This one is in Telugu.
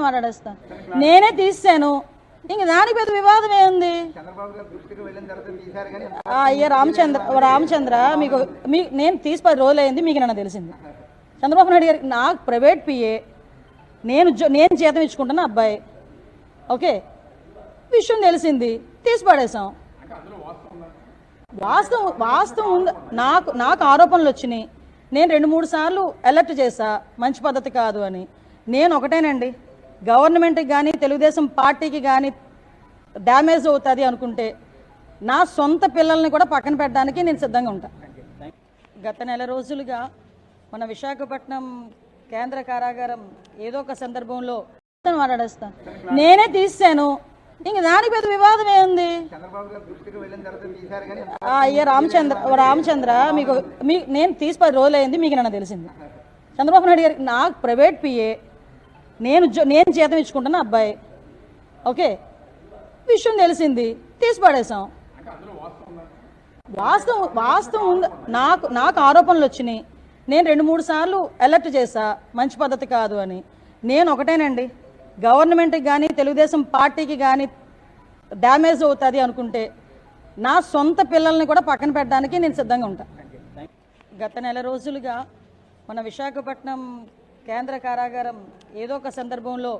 మాట్లాడేస్తా నేనే తీసాను ఇంక దానికి పెద్ద వివాదం ఏముంది అయ్యా రామచంద్ర ఓ రామచంద్ర మీకు మీ నేను తీసిపోయి రోజులు అయింది మీకు నన్ను తెలిసింది. చంద్రబాబు నాయుడు గారికి నాకు ప్రైవేట్ పిఏ నేను నేను జీతం ఇచ్చుకుంటున్న అబ్బాయి. ఓకే? విషయం తెలిసింది. తీసి పడేసాం వాస్తవం వాస్తవం ఉంది నాకు నాకు ఆరోపణలు వచ్చినాయి. నేను రెండు మూడు సార్లు అలర్ట్ చేశా. మంచి పద్ధతి కాదు అని. నేను ఒకటేనండి. గవర్నమెంట్కి కానీ తెలుగుదేశం పార్టీకి కానీ డ్యామేజ్ అవుతుంది అనుకుంటే నా సొంత పిల్లల్ని కూడా పక్కన పెట్టడానికి నేను సిద్ధంగా ఉంటా. గత నెల రోజులుగా మన విశాఖపట్నం కేంద్ర కారాగారం ఏదో ఒక సందర్భంలో మాట్లాడేస్తాను నేనే తీసాను ఇంక దాని పెద్ద వివాదం ఏముంది అయ్యా రామచంద్ర ఓ రామచంద్ర మీకు మీ నేను తీసి పది రోజులు అయింది మీకు నన్ను తెలిసింది. చంద్రబాబు నాయుడు గారికి నాకు ప్రైవేట్ పిఏ నేను జో నేను జీతం ఇచ్చుకుంటాను అబ్బాయి? ఓకే. విషయం తెలిసింది. తీసి పడేసాం వాస్తవం వాస్తవం ఉంది నాకు నాకు ఆరోపణలు వచ్చినాయి. నేను రెండు మూడు సార్లు అలర్ట్ చేశా. మంచి పద్ధతి కాదు అని. నేను ఒకటేనండి. గవర్నమెంట్కి కానీ తెలుగుదేశం పార్టీకి కానీ డ్యామేజ్ అవుతుంది అనుకుంటే నా సొంత పిల్లల్ని కూడా పక్కన పెట్టడానికి నేను సిద్ధంగా ఉంటాను గత నెల రోజులుగా మన విశాఖపట్నం కేంద్ర కారాగారం ఏదో ఒక సందర్భంలో